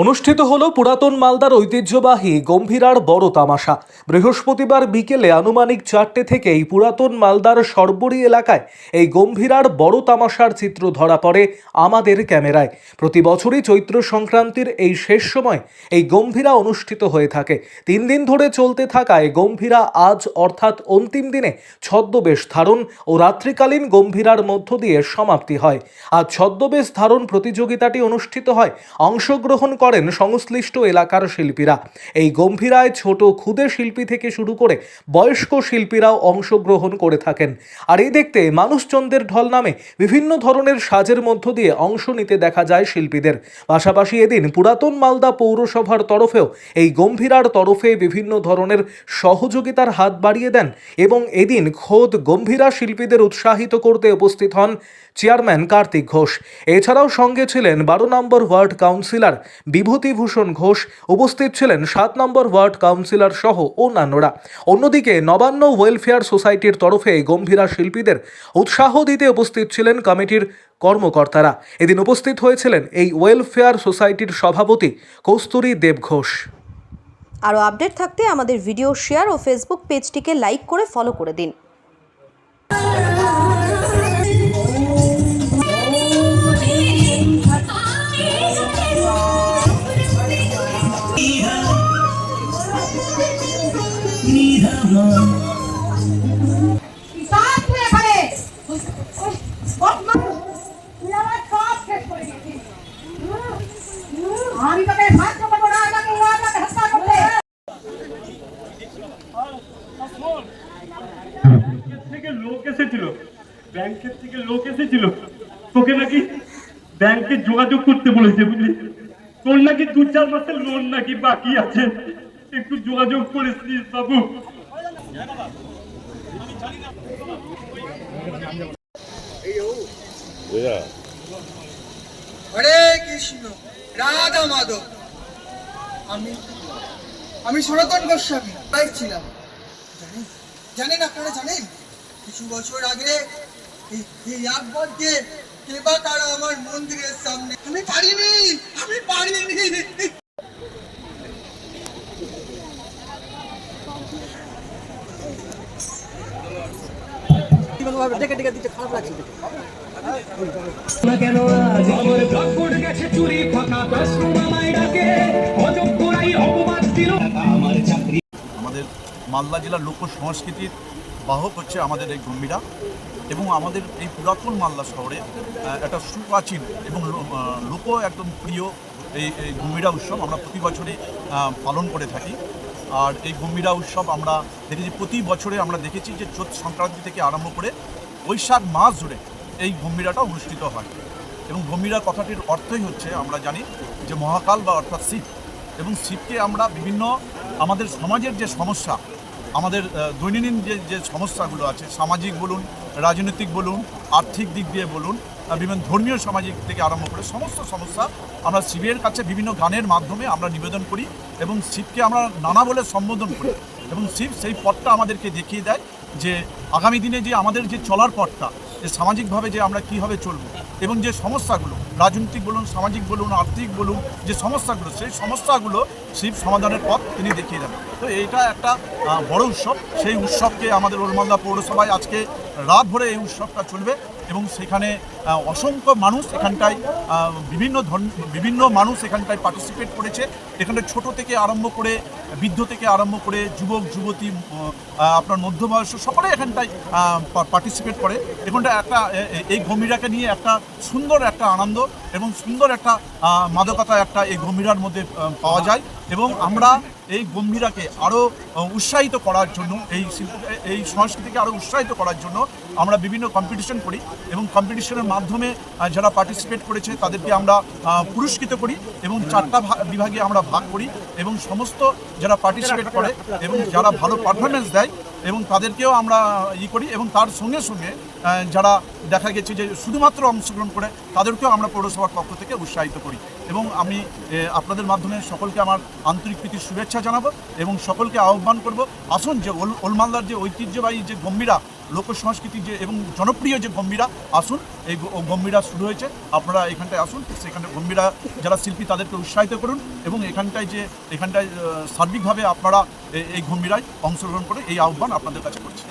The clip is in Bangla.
অনুষ্ঠিত হল পুরাতন মালদার ঐতিহ্যবাহী গম্ভীরার বড় তামাশা। বৃহস্পতিবার বিকেলে আনুমানিক চারটে থেকেই পুরাতন মালদার সর্বরী এলাকায় এই গম্ভীরার বড় তামাশার চিত্র ধরা পড়ে আমাদের ক্যামেরায়। প্রতি বছরই চৈত্র সংক্রান্তির এই শেষ সময় এই গম্ভীরা অনুষ্ঠিত হয়ে থাকে। তিন দিন ধরে চলতে থাকায় গম্ভীরা আজ অর্থাৎ অন্তিম দিনে ছদ্মবেশ ধারণ ও রাত্রিকালীন গম্ভীরার মধ্য দিয়ে সমাপ্তি হয়। আজ ছদ্মবেশ ধারণ প্রতিযোগিতাটি অনুষ্ঠিত হয় অংশগ্রহণ করেন সংশ্লিষ্ট এলাকার শিল্পীরা। এই গম্ভীরায় ছোট ক্ষুদে শিল্পী থেকে শুরু করে বয়স্ক শিল্পীরাও অংশগ্রহণ করে থাকেন। আর এই দেখতে মানুষচন্দ্রের ঢল নামে বিভিন্ন ধরনের সাজের মধ্য দিয়ে অংশ নিতে দেখা যায় শিল্পীদের। পাশাপাশি এদিন পুরাতন মালদা পৌরসভার তরফেও এই গম্ভীরার তরফে বিভিন্ন ধরনের সহযোগিতার হাত বাড়িয়ে দেন এবং এদিন খোদ গম্ভীরা শিল্পীদের উৎসাহিত করতে উপস্থিত হন চেয়ারম্যান কার্তিক ঘোষ। এছাড়াও সঙ্গে ছিলেন বারো নম্বর ওয়ার্ড কাউন্সিলর বিভূতিভূষণ ঘোষ উপস্থিত ছিলেন সাত নম্বর ওয়ার্ড কাউন্সিলর সহ অন্যান্যরা। অন্যদিকে নবান্ন ওয়েলফেয়ার সোসাইটির তরফে গম্ভীরা শিল্পীদের উৎসাহ দিতে উপস্থিত ছিলেন কমিটির কর্মকর্তারা। এদিন উপস্থিত হয়েছিলেন এই ওয়েলফেয়ার সোসাইটির সভাপতি কস্তুরী দেব ঘোষ। আরও আপডেট থাকতে আমাদের ভিডিও শেয়ার ও ফেসবুক পেজটিকে লাইক করে ফলো করে দিন। লোক এসেছিল। ব্যাংকের থেকে লোক এসেছিল। তোকে নাকি ব্যাংকে যোগাযোগ করতে বলেছে, বুঝলি? তোর নাকি দু চার মাসের লোন নাকি বাকি আছে। একটু যোগাযোগ করিস প্লিজ বাবু। হরে কৃষ্ণ রাধা মাধব। আমি আমি সনাতন গোস্বামী তাই ছিলাম। জানেন? জানেন আপনারা জানেন? কিছু বছর আগে এই এই আকবরকে কেবা তারা আমার মন্দিরের সামনে আমি পারিনি আমি পারিনি। না কেন আজ আমার ভাগ্যর গেছে চুরি ফাঁকা প্রশ্ন আমায় ডাকে? অযোগ্যরাই অপবাদ দিল। আমার চাকরি আমাদের মালদা জেলার লোক সংস্কৃতির বাহক হচ্ছে আমাদের এই গম্ভীরা এবং আমাদের এই পুরাতন মালদা শহরে একটা সুপ্রাচীন এবং লোক একদম প্রিয় এই এই গম্ভীরা উৎসব আমরা প্রতি বছরই পালন করে থাকি। আর এই গম্ভীরা উৎসব আমরা দেখেছি, প্রতি বছরে আমরা দেখেছি যে চোদ্দ সংক্রান্তি থেকে আরম্ভ করে বৈশাখ মাস জুড়ে এই গম্ভীরাটা অনুষ্ঠিত হয়। এবং গম্ভীরা কথাটির অর্থই হচ্ছে, আমরা জানি যে মহাকাল বা অর্থাৎ শিব এবং শিবকে আমরা বিভিন্ন আমাদের সমাজের যে সমস্যা, আমাদের দৈনন্দিন যে যে সমস্যাগুলো আছে, সামাজিক বলুন, রাজনৈতিক বলুন, আর্থিক দিক দিয়ে বলুন বিভিন্ন ধর্মীয় সামাজিক থেকে আরম্ভ করে সমস্ত সমস্যা আমরা শিবের কাছে বিভিন্ন গানের মাধ্যমে আমরা নিবেদন করি এবং শিবকে আমরা নানা বলে সম্বোধন করি। এবং শিব সেই পথটা আমাদেরকে দেখিয়ে দেয় যে আগামী দিনে যে আমাদের যে চলার পথটা, যে সামাজিকভাবে যে আমরা কীভাবে চলব এবং যে সমস্যাগুলো, রাজনৈতিক বলুন, সামাজিক বলুন, আর্থিক বলুন, যে সমস্যাগুলো, সেই সমস্যাগুলো শিব সমাধানের পথ তিনি দেখিয়ে দেন। তো এইটা একটা বড় উৎসব। সেই উৎসবকে আমাদের ওলমালদা পৌরসভায় আজকে রাত ভরে এই উৎসবটা চলবে। এবং সেখানে অসংখ্য মানুষ এখানটায় বিভিন্ন বিভিন্ন মানুষ এখানটায় পার্টিসিপেট করেছে। এখানে ছোট থেকে আরম্ভ করে, বৃদ্ধ থেকে আরম্ভ করে যুবক, যুবতী আপনার মধ্যবয়স্ক সকলে এখানটায় পার্টিসিপেট করে। এখানটা একটা এই গম্ভীরাকে নিয়ে একটা সুন্দর একটা আনন্দ এবং সুন্দর একটা মাদকতা একটা এই গম্ভীরার মধ্যে পাওয়া যায়। এবং আমরা এই গম্ভীরাকে আরও উৎসাহিত করার জন্য, এই এই সংস্কৃতিকে আরও উৎসাহিত করার জন্য আমরা বিভিন্ন কম্পিটিশন করি এবং কম্পিটিশনের মাধ্যমে যারা পার্টিসিপেট করেছে তাদেরকে আমরা পুরস্কৃত করি এবং চারটা বিভাগে আমরা ভাগ করি এবং সমস্ত যারা পার্টিসিপেট করে এবং যারা ভালো পারফরমেন্স দেয় এবং তাদেরকেও আমরা ই করি এবং তার সঙ্গে সঙ্গে যারা দেখা গেছে যে শুধুমাত্র অংশগ্রহণ করে তাদেরকেও আমরা পৌরসভার পক্ষ থেকে উৎসাহিত করি এবং আমি আপনাদের মাধ্যমে সকলকে আমার আন্তরিক প্রীতির শুভেচ্ছা জানাব এবং সকলকে আহ্বান করব। আসুন যে ওল- ওলমালদার যে ঐতিহ্যবাহী যে গম্ভীরা লোক সংস্কৃতি যে এবং জনপ্রিয় যে গম্ভীরা, আসুন, এই গম্ভীরা শুরু হয়েছে। আপনারা এখানটায় আসুন, সেখানে গম্ভীরা যারা শিল্পী তাদেরকে উৎসাহিত করুন এবং এখানটায় যে, এখানটায় সার্বিকভাবে আপনারা এই গম্ভীরায় অংশগ্রহণ করে এই আহ্বান আপনাদের কাছে করছি।